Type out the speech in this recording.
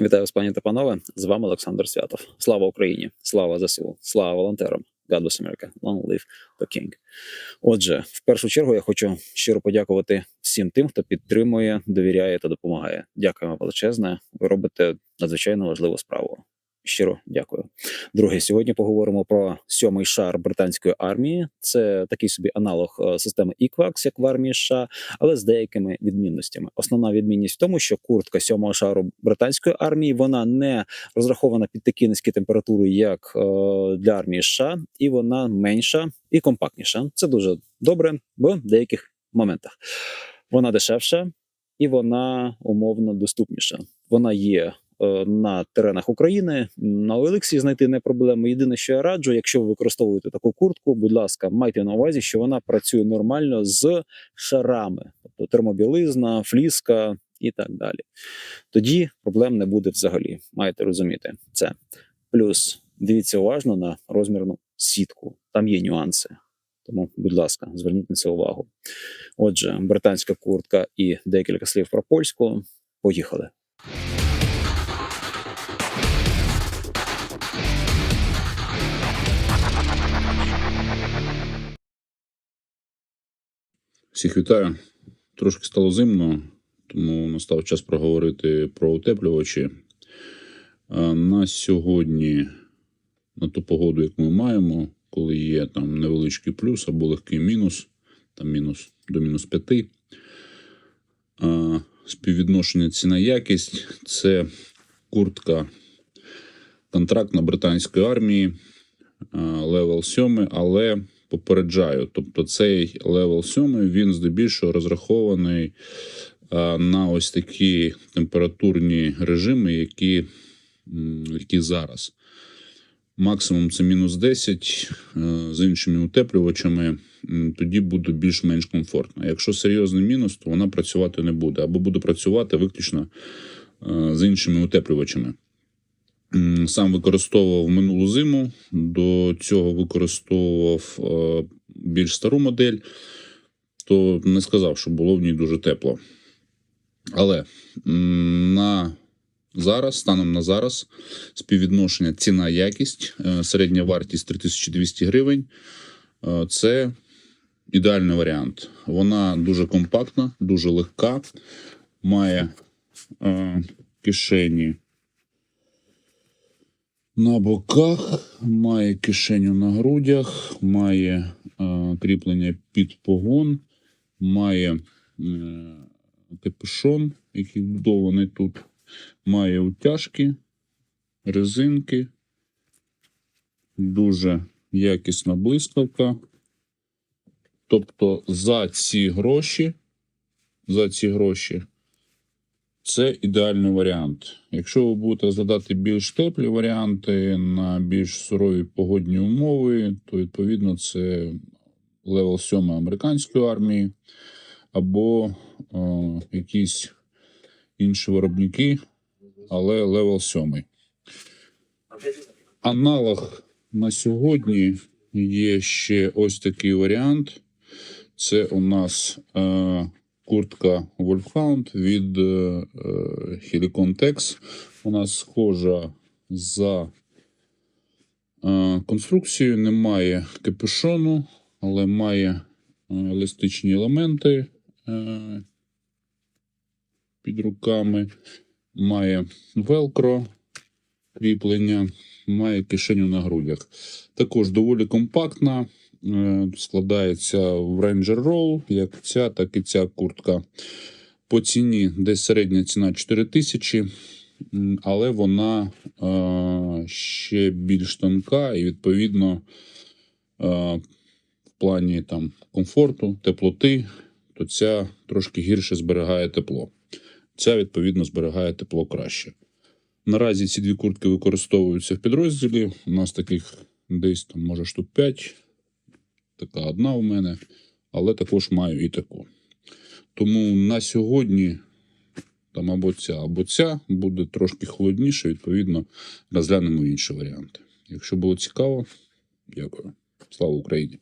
Вітаю вас, пані та панове. З вами Олександр Святов. Слава Україні! Слава ЗСУ! Слава волонтерам! God bless America! Long live the King! Отже, в першу чергу я хочу щиро подякувати всім тим, хто підтримує, довіряє та допомагає. Дякуємо величезне. Ви робите надзвичайно важливу справу. Щиро дякую. Друге, сьогодні поговоримо про сьомий шар британської армії. Це такий собі аналог е, системи Equax, як в армії США, але з деякими відмінностями. Основна відмінність в тому, що куртка сьомого шару британської армії вона не розрахована під такі низькі температури, як е, для армії США, і вона менша і компактніша. Це дуже добре в деяких моментах. Вона дешевша і вона умовно доступніша. Вона є на теренах України. На OLX знайти не проблема. Єдине, що я раджу, якщо ви використовуєте таку куртку, будь ласка, майте на увазі, що вона працює нормально з шарами, тобто термобілизна, фліска і так далі. Тоді проблем не буде взагалі. Маєте розуміти це. Плюс дивіться уважно на розмірну сітку. Там є нюанси. Тому, будь ласка, зверніть на це увагу. Отже, британська куртка і декілька слів про польську. Поїхали. Всіх вітаю. Трошки стало зимно, тому настав час проговорити про утеплювачі. На сьогодні, на ту погоду, яку ми маємо, коли є там невеличкий плюс або легкий мінус, там мінус до мінус 5, а, співвідношення ціна-якість це куртка контрактна британської армії, левел 7, але попереджаю. Тобто цей левел 7 він здебільшого розрахований на ось такі температурні режими, які, які зараз. Максимум це мінус 10 е, з іншими утеплювачами, тоді буде більш-менш комфортно. Якщо серйозний мінус, то вона працювати не буде, або буде працювати виключно е, з іншими утеплювачами. Сам використовував минулу зиму. До цього використовував е, більш стару модель, то не сказав, що було в ній дуже тепло. Але на зараз, станом на зараз, співвідношення ціна-якість, е, середня вартість 3200 гривень. е, Це ідеальний варіант. Вона дуже компактна, дуже легка, має е, кишені на боках, має кишеню на грудях, має е, кріплення під погон, має е, капюшон, який вбудований тут, має утяжки, резинки, дуже якісна блискавка. Тобто за ці гроші, за ці гроші це ідеальний варіант. Якщо ви будете розглядати більш теплі варіанти на більш сурові погодні умови, то відповідно це левел 7 американської армії або е, якісь інші виробники, але левел 7. Аналог на сьогодні є ще ось такий варіант. Це у нас е, куртка Wolfhound від е, Helicon Tex. Вона схожа за е, конструкцією, немає капюшону, але має е, еластичні елементи е, під руками, має велкро кріплення, має кишеню на грудях. Також доволі компактна. Е, складається в Ranger Roll, як ця, так і ця куртка. По ціні десь середня ціна 4 тисячі, але вона е, ще більш тонка і, відповідно, е, в плані там, комфорту, теплоти, то ця трошки гірше зберігає тепло. Ця, відповідно, зберігає тепло краще. Наразі ці дві куртки використовуються в підрозділі. У нас таких десь там, може, штук 5 така одна у мене, але також маю і таку. Тому на сьогодні там або ця, або ця буде трошки холодніше, відповідно, розглянемо інші варіанти. Якщо було цікаво, дякую. Слава Україні!